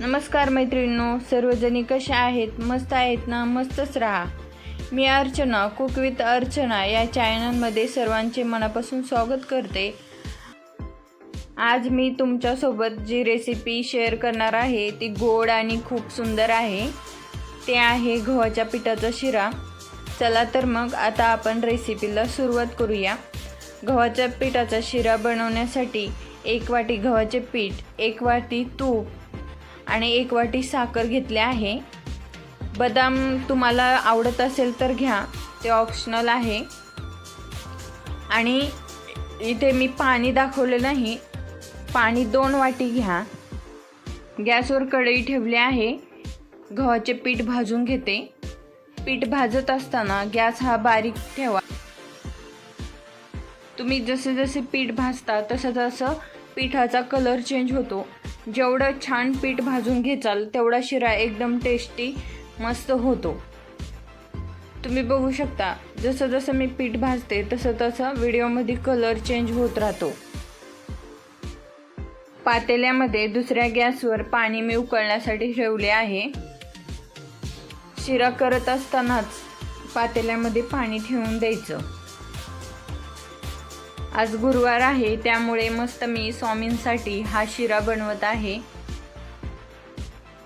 नमस्कार मैत्रिणींनो सर्वजणी कशा आहेत? मस्त आहेत ना? मस्तच राहा. मी अर्चना कुक विथ अर्चना या चॅनलमध्ये सर्वांचे मनापासून स्वागत करते. आज मी तुमच्यासोबत जी रेसिपी शेअर करणार आहे ती गोड आणि खूप सुंदर आहे. ते आहे गव्हाच्या पिठाचा शिरा. चला तर मग आता आपण रेसिपीला सुरुवात करूया. गव्हाच्या पिठाचा शिरा बनवण्यासाठी एक वाटी गव्हाचे पीठ एक वाटी तूप आणि एक वाटी साखर घेतली आहे. बदाम तुम्हाला आवडत असेल तर घ्या ते ऑप्शनल आहे. आणि इथे मी पाणी दाखवलं नाही पाणी दोन वाटी घ्या. गॅसवर कढई ठेवली आहे गव्हाचे पीठ भाजून घेते. पीठ भाजत असताना गॅस हा बारीक ठेवा. तुम्ही जसे जसे पीठ भाजता तसं तसं पिठाचा कलर चेंज होतो. जेवढं छान पीठ भाजून घेचाल तेवढा शिरा एकदम टेस्टी मस्त होतो. तुम्ही बघू शकता जसं जसं मी पीठ भाजते तसं तसं व्हिडिओमध्ये कलर चेंज होत राहतो. पातेल्यामध्ये दुसऱ्या गॅसवर पाणी मी उकळण्यासाठी ठेवले आहे. शिरा करत असतानाच पातेल्यामध्ये पाणी ठेवून द्यायचं. आज गुरुवार आहे त्यामुळे मस्त मी स्वामींसाठी हा शिरा बनवत आहे.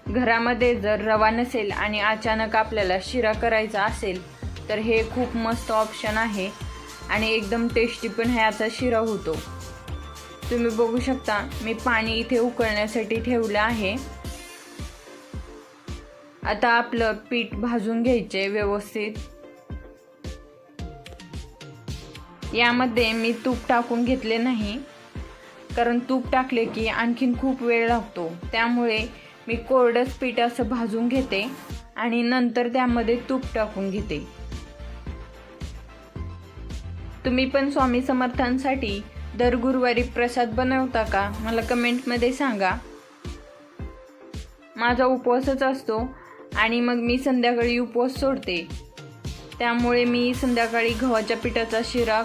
घरामध्ये जर रवा नसेल आणि अचानक आपल्याला शिरा करायचा असेल तर हे खूप मस्त ऑप्शन आहे आणि एकदम टेस्टी पण ह्याचा शिरा होतो. तुम्ही बघू शकता मी पाणी इथे उकळण्यासाठी ठेवलं आहे. आता आपलं पीठ भाजून घ्यायचे व्यवस्थित. यामध्ये मी तूप टाकून घेतले नाही. कारण तूप टाकले की आणखीन खूप वेळ लागतो. त्यामुळे मी कोरडंच पीठ असं भाजून घेते आणि नंतर त्यामध्ये तूप टाकून घेते. तुम्ही पण स्वामी समर्थांसाठी दर गुरुवारी प्रसाद बनवता का? मला कमेंटमध्ये सांगा. माझा उपवासच असतो आणि मग मी संध्याकाळी उपवास सोडते. त्यामुळे मी संध्याकाळी गव्हाच्या पिठाचा शिरा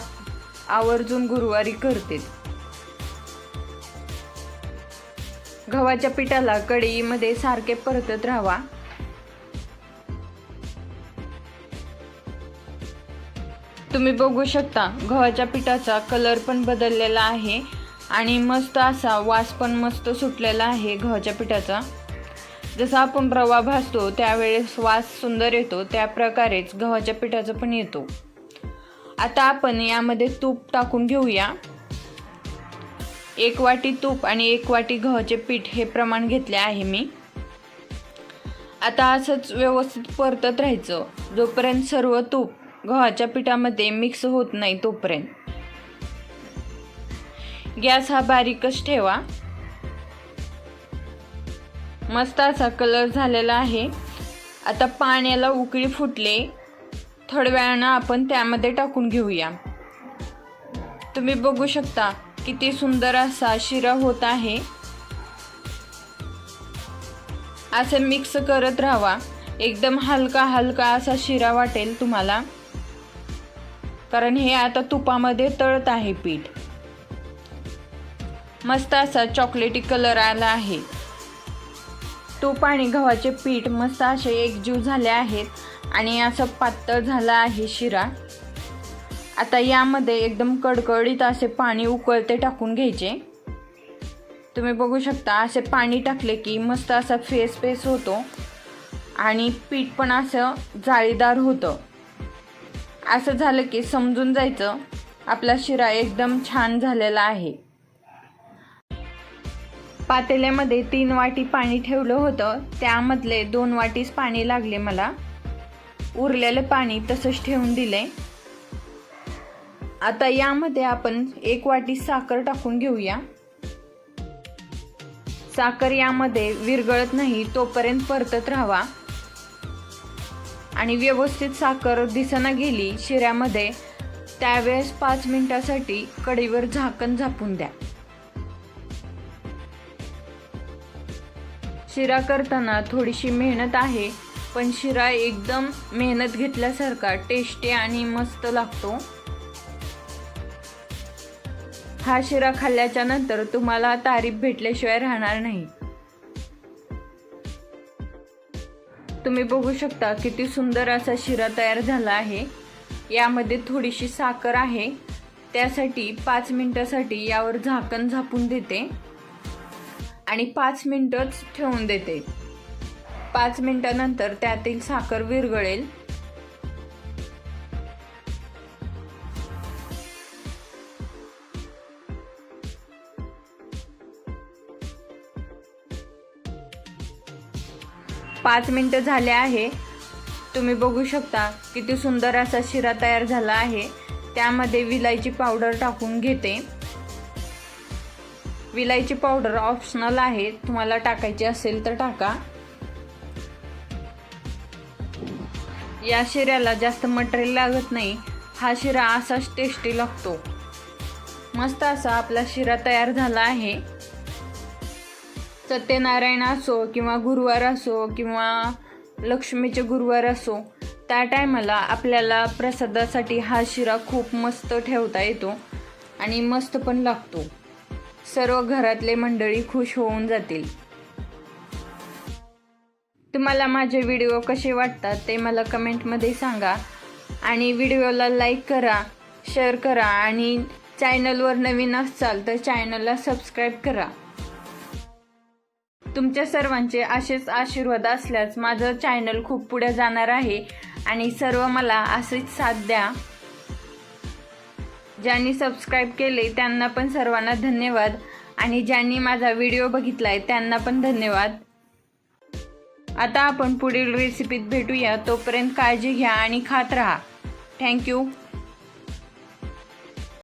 आवर्जून गुरुवारी करते. गव्हाच्या पिठाला कढईमध्ये सारखे परतत राहावा. तुम्ही बघू शकता गव्हाच्या पिठाचा कलर पण बदललेला आहे आणि मस्त असा वास पण मस्त सुटलेला आहे गव्हाच्या पिठाचा. जसा आपण रवा भासतो त्यावेळेस वास सुंदर येतो त्या प्रकारेच गव्हाच्या पिठाचा पण येतो. आता आपण यामध्ये तूप टाकून घेऊया. एक वाटी तूप आणि एक वाटी गव्हाचे पीठ हे प्रमाण घेतले आहे मी. आता असंच व्यवस्थित परतत राहायचं. जोपर्यंत सर्व तूप गव्हाच्या पिठामध्ये मिक्स होत नाही तोपर्यंत. गॅस हा बारीकच ठेवा. मस्त असा कलर झालेला आहे. आता पाण्याला उकळी फुटले. थोड्या वेळानं आपण त्यामध्ये टाकून घेऊया. तुम्ही बघू शकता किती सुंदर असा शिरा होत आहे. असं मिक्स करत राहावा. एकदम हलका हलका असा शिरा वाटेल तुम्हाला. कारण हे आता तुपामध्ये तळत आहे पीठ. मस्त असा चॉकलेटी कलर आला आहे. तूप आणि गव्हाचे पीठ मस्त असे एकजीव झाले आहेत. आणि असं पातळ झालं आहे शिरा. आता यामध्ये एकदम कडकडीत असे पाणी उकळते टाकून घ्यायचे. तुम्ही बघू शकता असे पाणी टाकले की मस्त असा फेस फेस होतो. आणि पीठ पण असं जाळीदार होतं. असं झालं की समजून जायचं आपला शिरा एकदम छान झालेला आहे. पातेल्यामध्ये तीन वाटी पाणी ठेवलं होतं. त्यामधले दोन वाटीच पाणी लागले मला. उरलेलं पाणी तसंच ठेवून दिले. आता यामध्ये आपण एक वाटी साखर टाकून घेऊया. साखर यामध्ये विरगळत नाही तोपर्यंत परतत राहावा. आणि व्यवस्थित साखर दिसना गेली शिऱ्यामध्ये त्यावेळेस पाच मिनिटासाठी कडीवर झाकण झापून द्या. शिरा करताना थोडीशी मेहनत आहे पण शिरा एकदम मेहनत घेतल्यासारखा टेस्टी आणि मस्त लागतो. हा शिरा खाल्ल्याच्या नंतर तुम्हाला तारीफ भेटल्याशिवाय राहणार नाही. तुम्ही बघू शकता किती सुंदर असा शिरा तयार झाला आहे. यामध्ये थोडीशी साखर आहे. त्यासाठी पाच मिनिटासाठी यावर झाकण झापून देते. आणि पाच मिनटंच ठेवून देते. पाच मिनटानंतर त्यातील साखर विरघळेल. पाच मिनटं झाले आहे. तुम्ही बघू शकता किती सुंदर असा शिरा तयार झाला आहे. त्यामध्ये विलायची पावडर टाकून घेते. विलायची पावडर ऑप्शनल आहे. तुम्हाला टाकायची असेल तर टाका. या शिऱ्याला जास्त मटेरियल लागत नाही. हा शिरा असाच टेस्टी लागतो. मस्त असा आपला शिरा तयार झाला आहे. सत्यनारायण असो किंवा गुरुवार असो किंवा लक्ष्मीचे गुरुवार असो त्या टायमाला आपल्याला प्रसादासाठी हा शिरा खूप मस्त ठेवता येतो आणि मस्त पण लागतो. सर्व घरातले मंडळी खुश होऊन जातील. तुम्हाला माझे व्हिडिओ कसे वाटतात ते मला कमेंटमध्ये सांगा. आणि व्हिडिओला लाईक करा शेअर करा आणि चॅनलवर नवीन असाल तर चॅनलला सबस्क्राईब करा. तुमच्या सर्वांचे असेच आशीर्वाद असल्यास माझं चॅनल खूप पुढे जाणार आहे आणि सर्व मला असेच साथ द्या. ज्यांनी सबस्क्राईब केले त्यांना पण सर्वांना धन्यवाद. आणि ज्यांनी माझा व्हिडिओ बघितलाय त्यांना पण धन्यवाद. आता आपण पुढील रेसिपीत भेटूया. तोपर्यंत काळजी घ्या आणि खात राहा. थँक्यू